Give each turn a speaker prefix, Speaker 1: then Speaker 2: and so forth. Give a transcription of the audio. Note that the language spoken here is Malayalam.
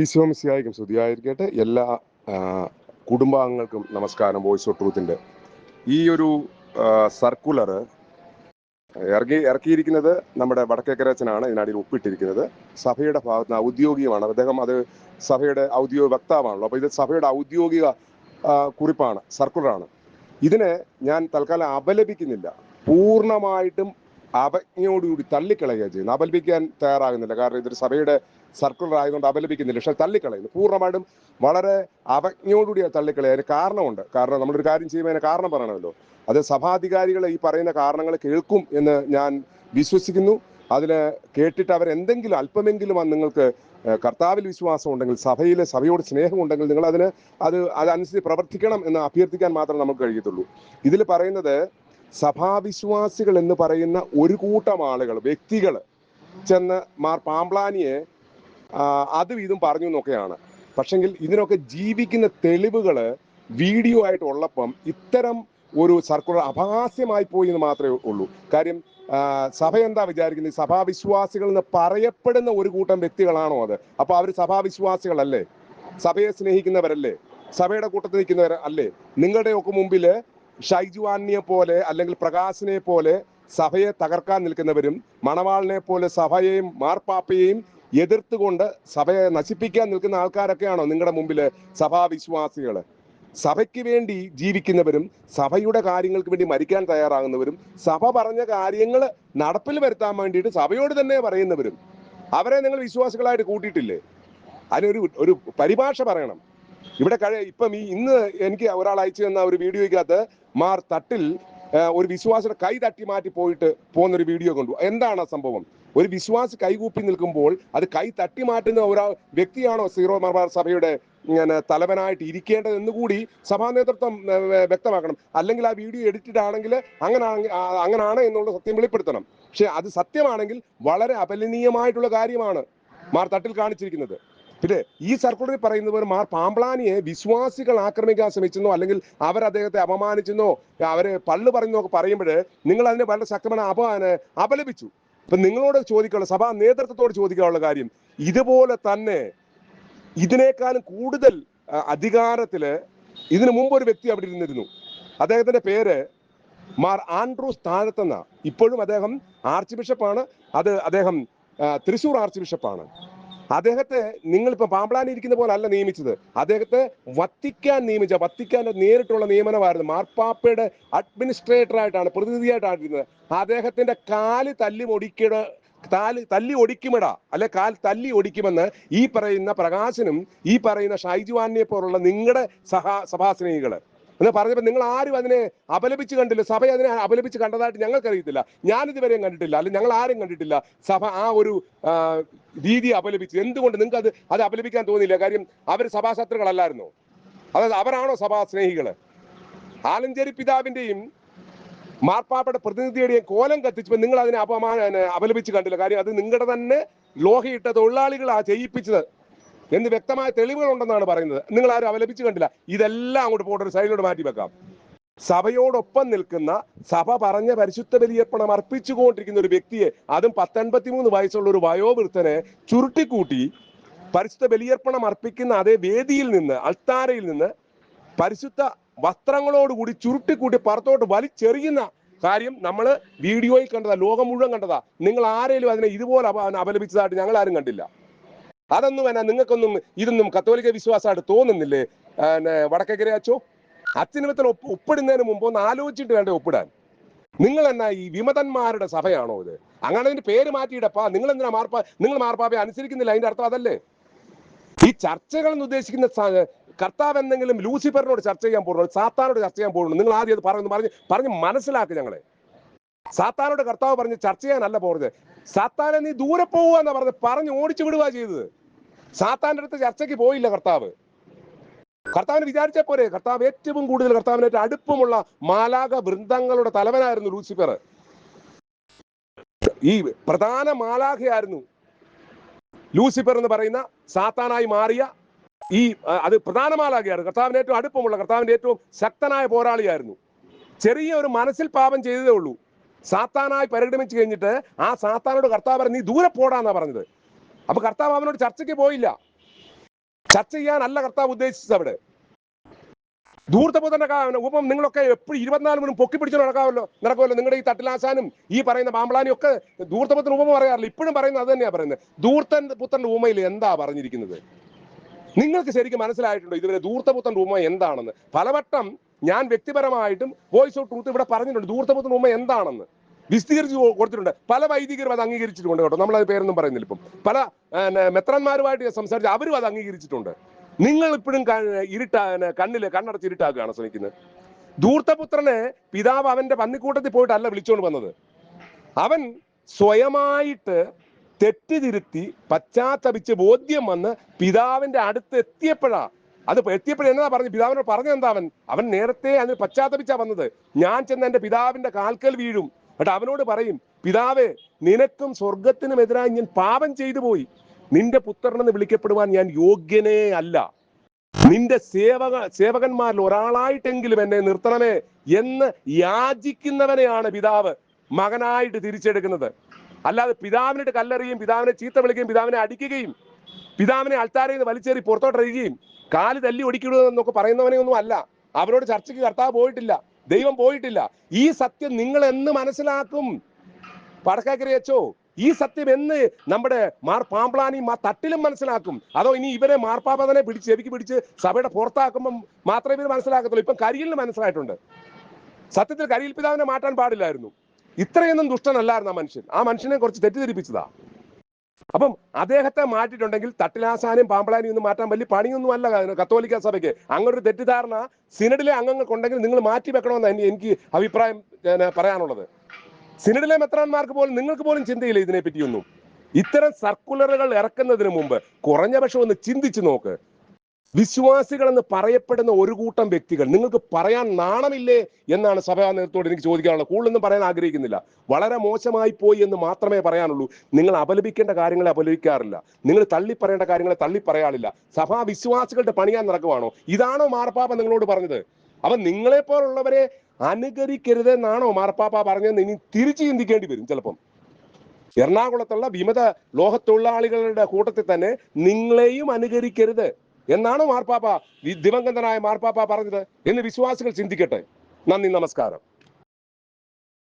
Speaker 1: ഈശോമിസിയായിരിക്കും സ്തുതിയായിരിക്കട്ടെ എല്ലാ കുടുംബാംഗങ്ങൾക്കും നമസ്കാരം വോയിസ് ഓഫ് ട്രൂത്തിന്റെ. ഈ ഒരു സർക്കുലർ ഇറങ്ങി ഇറക്കിയിരിക്കുന്നത് നമ്മുടെ വടക്കേക്കരച്ചനാണ് ഇതിനടിയിൽ ഒപ്പിട്ടിരിക്കുന്നത്. സഭയുടെ ഭാഗത്ത് നിന്ന് ഔദ്യോഗികമാണ്. അദ്ദേഹം അത് സഭയുടെ ഔദ്യോഗിക വക്താവാണല്ലോ. അപ്പോൾ ഇത് സഭയുടെ ഔദ്യോഗിക കുറിപ്പാണ് സർക്കുലറാണ്. ഇതിനെ ഞാൻ തൽക്കാലം അപലപിക്കുന്നില്ല. പൂർണമായിട്ടും അവജ്ഞയോടുകൂടി തള്ളിക്കളയുക ചെയ്യുന്നത്. അപലപിക്കാൻ തയ്യാറാകുന്നില്ല. കാരണം ഇതൊരു സഭയുടെ സർക്കുലർ ആയതുകൊണ്ട് അപലപിക്കുന്നില്ല. പക്ഷെ തള്ളിക്കളയുന്നു. പൂർണമായിട്ടും വളരെ അവജ്ഞയോടുകൂടി തള്ളിക്കളയുക അതിന് കാരണമുണ്ട്. കാരണം നമ്മളൊരു കാര്യം ചെയ്യുമ്പോൾ അതിന് കാരണം പറയണമല്ലോ. അത് സഭാധികാരികൾ ഈ പറയുന്ന കാരണങ്ങൾ കേൾക്കും എന്ന് ഞാൻ വിശ്വസിക്കുന്നു. അതിന് കേട്ടിട്ട് അവർ എന്തെങ്കിലും അല്പമെങ്കിലും നിങ്ങൾക്ക് കർത്താവിൽ വിശ്വാസം ഉണ്ടെങ്കിൽ സഭയിൽ സഭയോട് സ്നേഹം ഉണ്ടെങ്കിൽ നിങ്ങൾ അതിന് അത് അതനുസരിച്ച് പ്രവർത്തിക്കണം എന്ന് അഭ്യർത്ഥിക്കാൻ മാത്രം നമുക്ക് കഴിയത്തുള്ളൂ. ഇതിൽ പറയുന്നത് സഭാവിശ്വാസികൾ എന്ന് പറയുന്ന ഒരു കൂട്ടം ആളുകൾ വ്യക്തികൾ ചെന്ന് മാർ പാമ്പ്ലാനിയെ അതും ഇതും പറഞ്ഞു എന്നൊക്കെയാണ് പക്ഷെങ്കിൽ ഇതിനൊക്കെ ജീവിക്കുന്ന തെളിവുകൾ വീഡിയോ ആയിട്ട് ഉള്ളപ്പം ഇത്തരം ഒരു സർക്കുലർ അപഹാസ്യമായി പോയി എന്ന് മാത്രമേ ഉള്ളൂ. കാര്യം സഭ എന്താ വിചാരിക്കുന്നത്? സഭാവിശ്വാസികൾ എന്ന് പറയപ്പെടുന്ന ഒരു കൂട്ടം വ്യക്തികളാണോ അത്? അപ്പൊ അവർ സഭാവിശ്വാസികളല്ലേ? സഭയെ സ്നേഹിക്കുന്നവരല്ലേ? സഭയുടെ കൂട്ടത്തിൽ നിൽക്കുന്നവർ അല്ലേ? നിങ്ങളുടെയൊക്കെ മുമ്പിൽ ഷൈജുവാനിയെ പോലെ അല്ലെങ്കിൽ പ്രകാശിനെ പോലെ സഭയെ തകർക്കാൻ നിൽക്കുന്നവരും മണവാളിനെ പോലെ സഭയെയും മാർപ്പാപ്പയെയും എതിർത്തുകൊണ്ട് സഭയെ നശിപ്പിക്കാൻ നിൽക്കുന്ന ആൾക്കാരൊക്കെയാണോ നിങ്ങളുടെ മുമ്പിൽ സഭാവിശ്വാസികൾ സഭയ്ക്ക് വേണ്ടി ജീവിക്കുന്നവരും സഭയുടെ കാര്യങ്ങൾക്ക് വേണ്ടി മരിക്കാൻ തയ്യാറാകുന്നവരും സഭ പറഞ്ഞ കാര്യങ്ങൾ നടപ്പിൽ വരുത്താൻ വേണ്ടിയിട്ട് സഭയോട് തന്നെ പറയുന്നവരും. അവരെ നിങ്ങൾ വിശ്വാസികളായിട്ട് കൂട്ടിയിട്ടില്ലേ? അതിനൊരു ഒരു പരിഭാഷ പറയണം. ഇവിടെ കഴി ഇപ്പം ഈ ഇന്ന് എനിക്ക് ഒരാൾ അയച്ചു തന്ന ഒരു വീഡിയോയ്ക്കകത്ത് മാർ തട്ടിൽ ഒരു വിശ്വാസിയുടെ കൈ തട്ടി മാറ്റി പോയിട്ട് പോകുന്ന ഒരു വീഡിയോ കണ്ടു. എന്താണ് ആ സംഭവം? ഒരു വിശ്വാസി കൈകൂപ്പി നിൽക്കുമ്പോൾ അത് കൈ തട്ടി മാറ്റുന്ന ഒരാൾ വ്യക്തിയാണോ സീറോ മലബാർ സഭയുടെ ഇങ്ങനെ തലവനായിട്ട് ഇരിക്കേണ്ടത് എന്ന് കൂടി സഭാ നേതൃത്വം വ്യക്തമാക്കണം. അല്ലെങ്കിൽ ആ വീഡിയോ എഡിറ്റഡ് ആണെങ്കിൽ അങ്ങനെ അങ്ങനാണ് എന്നുള്ള സത്യം വെളിപ്പെടുത്തണം. പക്ഷെ അത് സത്യമാണെങ്കിൽ വളരെ അപലനീയമായിട്ടുള്ള കാര്യമാണ് മാർ തട്ടിൽ കാണിച്ചിരിക്കുന്നത്. പിന്നെ ഈ സർക്കുലറിൽ പറയുന്നത് പോലെ മാർ പാമ്പ്ലാനിയെ വിശ്വാസികൾ ആക്രമിക്കാൻ ശ്രമിച്ചെന്നോ അല്ലെങ്കിൽ അവർ അദ്ദേഹത്തെ അപമാനിച്ചെന്നോ അവരെ പള്ളു ഒക്കെ പറയുമ്പോൾ നിങ്ങൾ അതിനെ വളരെ ശക്തമായ അപ അപലപിച്ചു. ഇപ്പൊ നിങ്ങളോട് ചോദിക്കാനുള്ള സഭാ നേതൃത്വത്തോട് ചോദിക്കാനുള്ള കാര്യം ഇതുപോലെ തന്നെ ഇതിനേക്കാളും കൂടുതൽ അധികാരത്തിൽ ഇതിനു മുമ്പ് ഒരു വ്യക്തി അവിടെ ഇരുന്നിരുന്നു. അദ്ദേഹത്തിന്റെ പേര് മാർ ആൻഡ്രൂസ് താഴത്തെന്ന. ഇപ്പോഴും അദ്ദേഹം ആർച്ച് ബിഷപ്പാണ്. അത് അദ്ദേഹം തൃശൂർ ആർച്ച് ബിഷപ്പാണ്. അദ്ദേഹത്തെ നിങ്ങൾ ഇപ്പൊ പാമ്പ്ലാനി ഇരിക്കുന്ന പോലെ അല്ല നിയമിച്ചത്. അദ്ദേഹത്തെ വത്തിക്കാൻ നിയമിച്ച വത്തിക്കാന്റെ നേരിട്ടുള്ള നിയമനമായിരുന്നു. മാർപ്പാപ്പയുടെ അഡ്മിനിസ്ട്രേറ്റർ ആയിട്ടാണ് പ്രതിനിധിയായിട്ടാണ് ഇരിക്കുന്നത് അദ്ദേഹത്തിന്റെ കാൽ തല്ലി ഒടിക്കട താൽ തല്ലി ഒടിക്കുമടാ അല്ലെ കാൽ തല്ലി ഒടിക്കുമെന്ന് ഈ പറയുന്ന പ്രകാശനും ഈ പറയുന്ന ഷൈജുവാനെ പോലുള്ള നിങ്ങളുടെ സഹാ സഭാസ്നേഹികൾ എന്ന് പറഞ്ഞപ്പോൾ നിങ്ങൾ ആരും അതിനെ അപലപിച്ച് കണ്ടില്ല. സഭ അതിനെ അപലപിച്ച് കണ്ടതായിട്ട് ഞങ്ങൾക്കറിയത്തില്ല. ഞാൻ ഇതുവരെയും കണ്ടിട്ടില്ല. അല്ലെങ്കിൽ ഞങ്ങൾ ആരും കണ്ടിട്ടില്ല. സഭ ആ ഒരു രീതി അപലപിച്ചു. എന്തുകൊണ്ട് നിങ്ങൾക്ക് അത് അത് അപലപിക്കാൻ തോന്നിയില്ല? കാര്യം അവർ സഭാശത്രുക്കളല്ലായിരുന്നോ? അതായത് അവരാണോ സഭാ സ്നേഹികൾ ആലഞ്ചേരി പിതാവിന്റെയും മാർപ്പാപ്പയുടെ പ്രതിനിധിയുടെയും കോലം കത്തിച്ചപ്പോൾ നിങ്ങൾ അതിനെ അപമാന അപലപിച്ച് കണ്ടില്ല. കാര്യം അത് നിങ്ങളുടെ തന്നെ ലോഹയിട്ട തൊഴിലാളികളാ ചെയ്യിപ്പിച്ചത്. എന്ന് വ്യക്തമായ തെളിവുകൾ ഉണ്ടെന്നാണ് പറയുന്നത്. നിങ്ങൾ ആരും അവലപിച്ച് കണ്ടില്ല. ഇതെല്ലാം അങ്ങോട്ട് പോട്ട് ഒരു സൈഡിലോട്ട് മാറ്റി വെക്കാം. സഭയോടൊപ്പം നിൽക്കുന്ന സഭ പറഞ്ഞ പരിശുദ്ധ ബലിയർപ്പണം അർപ്പിച്ചുകൊണ്ടിരിക്കുന്ന ഒരു വ്യക്തിയെ അതും പത്തൊൻപത്തിമൂന്ന് വയസ്സുള്ള ഒരു വയോവൃദ്ധനെ ചുരുട്ടിക്കൂട്ടി പരിശുദ്ധ ബലിയർപ്പണം അർപ്പിക്കുന്ന അതേ വേദിയിൽ നിന്ന് അൾത്താരയിൽ നിന്ന് പരിശുദ്ധ വസ്ത്രങ്ങളോടുകൂടി ചുരുട്ടിക്കൂട്ടി പുറത്തോട്ട് വലിച്ചെറിയുന്ന കാര്യം നമ്മൾ വീഡിയോയിൽ കണ്ടതാ ലോകം മുഴുവൻ കണ്ടതാ. നിങ്ങൾ ആരെങ്കിലും അതിനെ ഇതുപോലെ അപലപിച്ചതായിട്ട് ഞങ്ങൾ ആരും കണ്ടില്ല. അതൊന്നും എന്നാ നിങ്ങൾക്കൊന്നും ഇതൊന്നും കത്തോലിക്ക വിശ്വാസമായിട്ട് തോന്നുന്നില്ലേ? വടക്കേക്കര അച്ചോ? അച്ഛനിമത്തിൽ ഒപ്പ് ഒപ്പിടുന്നതിന് മുമ്പ് ഒന്ന് ആലോചിച്ചിട്ട് വേണ്ടേ ഒപ്പിടാൻ. നിങ്ങൾ എന്നാ ഈ വിമതന്മാരുടെ സഭയാണോ ഇത്? അങ്ങനെ അതിന്റെ പേര് മാറ്റിയിടപ്പാ നിങ്ങൾ എന്തിനാ മാർപ്പാ നിങ്ങൾ മാർപ്പാപ്പയെ അനുസരിക്കുന്നില്ല? അതിന്റെ അർത്ഥം അതല്ലേ? ഈ ചർച്ചകൾ എന്ന് ഉദ്ദേശിക്കുന്ന കർത്താവ് എന്തെങ്കിലും ലൂസിഫറിനോട് ചർച്ച ചെയ്യാൻ പോകുന്നു സാത്താനോട് ചർച്ച ചെയ്യാൻ പോകുന്നു നിങ്ങൾ ആദ്യം അത് പറഞ്ഞു പറഞ്ഞ് പറഞ്ഞ് മനസ്സിലാക്കി ഞങ്ങളെ. സാത്താനോട് കർത്താവ് പറഞ്ഞ് ചർച്ച ചെയ്യാനല്ല പോകരുത് സാത്താനെ നീ ദൂരെ പോവുക എന്നാ പറഞ്ഞത് പറഞ്ഞ് ഓടിച്ചു വിടുക ചെയ്തത്. സാത്താന്റെ അടുത്ത് ചർച്ചയ്ക്ക് പോയില്ല കർത്താവ്. കർത്താവിന് വിചാരിച്ച പോരെ. കർത്താവ് ഏറ്റവും കൂടുതൽ കർത്താവിന് ഏറ്റവും അടുപ്പമുള്ള മാലാക വൃന്ദങ്ങളുടെ തലവനായിരുന്നു ലൂസിഫർ. ഈ പ്രധാന മാലാഖയായിരുന്നു ലൂസിഫർ എന്ന് പറയുന്ന സാത്താനായി മാറിയ ഈ അത് പ്രധാന മാലാഖയായിരുന്നു. കർത്താവിന് ഏറ്റവും അടുപ്പമുള്ള കർത്താവിന്റെ ഏറ്റവും ശക്തനായ പോരാളിയായിരുന്നു. ചെറിയ ഒരു മനസ്സിൽ പാപം ചെയ്തതേ ഉള്ളൂ. സാത്താനായി പരിഗണിച്ച് കഴിഞ്ഞിട്ട് ആ സാത്താനോട് കർത്താവ് പറഞ്ഞു നീ ദൂരെ പോടാന്നാ പറഞ്ഞത്. അപ്പൊ കർത്താവ് അവനോട് ചർച്ചയ്ക്ക് പോയില്ല. ചർച്ച ചെയ്യാനല്ല കർത്താവ് ഉദ്ദേശിച്ചത് അവിടെ. ധൂർത്തപുത്രന്റെ ഉപം നിങ്ങളൊക്കെ എപ്പോഴും ഇരുപത്തിനാല് മണി പൊക്കി പിടിച്ചു നടക്കാമല്ലോ നടക്കുമല്ലോ നിങ്ങളുടെ ഈ തട്ടിലാശാനും ഈ പറയുന്ന മാമ്പളാനും ഒക്കെ ധൂർത്തപുത്രൻ ഉപമ പറയാറില്ല. ഇപ്പോഴും പറയുന്നത് അത് തന്നെയാ പറയുന്നത്. ദൂർത്തൻ പുത്രന്റെ ഉപമയിൽ എന്താ പറഞ്ഞിരിക്കുന്നത്? നിങ്ങൾക്ക് ശരിക്കും മനസ്സിലായിട്ടുണ്ടോ ഇതുവരെ ദൂർത്തപുത്രന്റെ ഉപമ എന്താണെന്ന്? പലവട്ടം ഞാൻ വ്യക്തിപരമായിട്ടും വോയിസ് ഓഫ് ട്രൂത്ത് ഇവിടെ പറഞ്ഞിട്ടുണ്ട്. ധൂർത്തപുത്രൻ ഉമ്മ എന്താണെന്ന്. വിസ്തീകരിച്ച് കൊ- കൊടുത്തിട്ടുണ്ട്. പല വൈദികരും അത് അംഗീകരിച്ചിട്ടുണ്ട് കേട്ടോ. നമ്മൾ അത് പേരൊന്നും പറയുന്നില്ല ഇപ്പം. പല മെത്രന്മാരുമായിട്ട് സംസാരിച്ച് അവരും അത് അംഗീകരിച്ചിട്ടുണ്ട്. നിങ്ങൾ ഇപ്പോഴും ഇരുട്ടാ കണ്ണിൽ കണ്ണടച്ച് ഇരുട്ടാക്കുകയാണ് ശ്രമിക്കുന്നത്. ധൂർത്തപുത്രനെ പിതാവ് അവന്റെ പന്നിക്കൂട്ടത്തിൽ പോയിട്ടല്ല വിളിച്ചുകൊണ്ട് വന്നത്. അവൻ സ്വയമായിട്ട് തെറ്റിതിരുത്തി പശ്ചാത്തപിച്ച് ബോധ്യം വന്ന് പിതാവിന്റെ അടുത്ത് എത്തിയപ്പോഴാ അത് എത്തിയപ്പോൾ എന്നതാ പറഞ്ഞു? പിതാവിനോട് പറഞ്ഞു എന്താ അവൻ? അവൻ നേരത്തെ അതിന് പശ്ചാത്തപിച്ചാ വന്നത്. ഞാൻ ചെന്ന് എന്റെ പിതാവിന്റെ കാൽക്കൽ വീഴും. എന്നിട്ട് അവനോട് പറയും പിതാവേ നിനക്കും സ്വർഗത്തിനും എതിരായി ഞാൻ പാപം ചെയ്തു പോയി. നിന്റെ പുത്രനെന്ന് വിളിക്കപ്പെടുവാൻ ഞാൻ യോഗ്യനേ അല്ല. നിന്റെ സേവക സേവകന്മാരിൽ ഒരാളായിട്ടെങ്കിലും എന്നെ നിർത്തണമേ എന്ന് യാചിക്കുന്നവനെയാണ് പിതാവ് മകനായിട്ട് തിരിച്ചെടുക്കുന്നത്. അല്ലാതെ പിതാവിനിട്ട് കല്ലെറിയും പിതാവിനെ ചീത്ത വിളിക്കുകയും പിതാവിനെ അടിക്കുകയും പിതാവിനെ അൾത്താരയിൽ നിന്ന് വലിച്ചേറി പുറത്തോട്ടിരിക്കുകയും കാൽ തല്ലി ഒടിക്കുക എന്നൊക്കെ പറയുന്നവനെ ഒന്നും അല്ല. അവരോട് ചർച്ചയ്ക്ക് കർത്താവ് പോയിട്ടില്ല. ദൈവം പോയിട്ടില്ല. ഈ സത്യം നിങ്ങൾ എന്ന് മനസ്സിലാക്കും. പടക്കാക്കരി അച്ചോ ഈ സത്യം എന്ന് നമ്മുടെ മാർ പാമ്പ്ലാനി മാ തട്ടിലും മനസ്സിലാക്കും. അതോ ഇനി ഇവരെ മാർപ്പാപ്പതനെ പിടിച്ച് ചെവിക്ക് പിടിച്ച് സഭയുടെ പുറത്താക്കുമ്പം മാത്രമേ ഇവർ മനസ്സിലാക്കത്തുള്ളൂ. ഇപ്പം കരിയിലിന് മനസ്സിലായിട്ടുണ്ട്. സത്യത്തിൽ കരിയിൽ പിതാവിനെ മാറ്റാൻ പാടില്ലായിരുന്നു. ഇത്രയൊന്നും ദുഷ്ടനല്ലായിരുന്നു ആ മനുഷ്യൻ. ആ മനുഷ്യനെ കുറച്ച് തെറ്റിദ്ധരിപ്പിച്ചതാ. അപ്പം അദ്ദേഹത്തെ മാറ്റിയിട്ടുണ്ടെങ്കിൽ തട്ടിലാസാനും പാമ്പളാനും ഒന്നും മാറ്റാൻ വലിയ പണിയൊന്നും അല്ല കത്തോലിക്ക സഭയ്ക്ക്. അങ്ങനെ ഒരു തെറ്റിദ്ധാരണ സിനഡിലെ അംഗങ്ങൾക്കുണ്ടെങ്കിൽ നിങ്ങൾ മാറ്റി വെക്കണമെന്ന് എനിക്ക് അഭിപ്രായം പറയാനുള്ളത്. സിനഡിലെ മെത്രാന്മാർക്ക് പോലും നിങ്ങൾക്ക് പോലും ചിന്തയില്ല ഇതിനെ പറ്റിയൊന്നും ഇത്തരം സർക്കുലറുകൾ ഇറക്കുന്നതിന് മുമ്പ് കുറഞ്ഞ പക്ഷം ഒന്ന് ചിന്തിച്ചു നോക്ക്. വിശ്വാസികൾ എന്ന് പറയപ്പെടുന്ന ഒരു കൂട്ടം വ്യക്തികൾ. നിങ്ങൾക്ക് പറയാൻ നാണമില്ലേ എന്നാണ് സഭാ നേതൃത്വത്തോട് എനിക്ക് ചോദിക്കാനുള്ളത്. കൂടുതലൊന്നും പറയാൻ ആഗ്രഹിക്കുന്നില്ല. വളരെ മോശമായി പോയി എന്ന് മാത്രമേ പറയാനുള്ളൂ. നിങ്ങൾ അപലപിക്കേണ്ട കാര്യങ്ങളെ അപലപിക്കാറില്ല. നിങ്ങൾ തള്ളി പറയേണ്ട കാര്യങ്ങളെ തള്ളി പറയാറില്ല സഭാ വിശ്വാസികളുടെ പണിയാൻ നടക്കുവാണോ? ഇതാണോ മാർപ്പാപ്പ നിങ്ങളോട് പറഞ്ഞത്? അപ്പൊ നിങ്ങളെ പോലുള്ളവരെ അനുകരിക്കരുതെന്നാണോ മാർപ്പാപ്പ പറഞ്ഞതെന്ന് ഇനി തിരിച്ചു ചിന്തിക്കേണ്ടി വരും ചിലപ്പം. എറണാകുളത്തുള്ള വിമത ലോഹത്തൊഴിലാളികളുടെ കൂട്ടത്തിൽ തന്നെ നിങ്ങളെയും അനുകരിക്കരുത്. എന്നാണ് മാർപ്പാപ്പ ദിവംഗതനായ മാർപ്പാപ്പ പറഞ്ഞത് എന്ന് വിശ്വാസികൾ ചിന്തിക്കട്ടെ. നന്ദി നമസ്കാരം.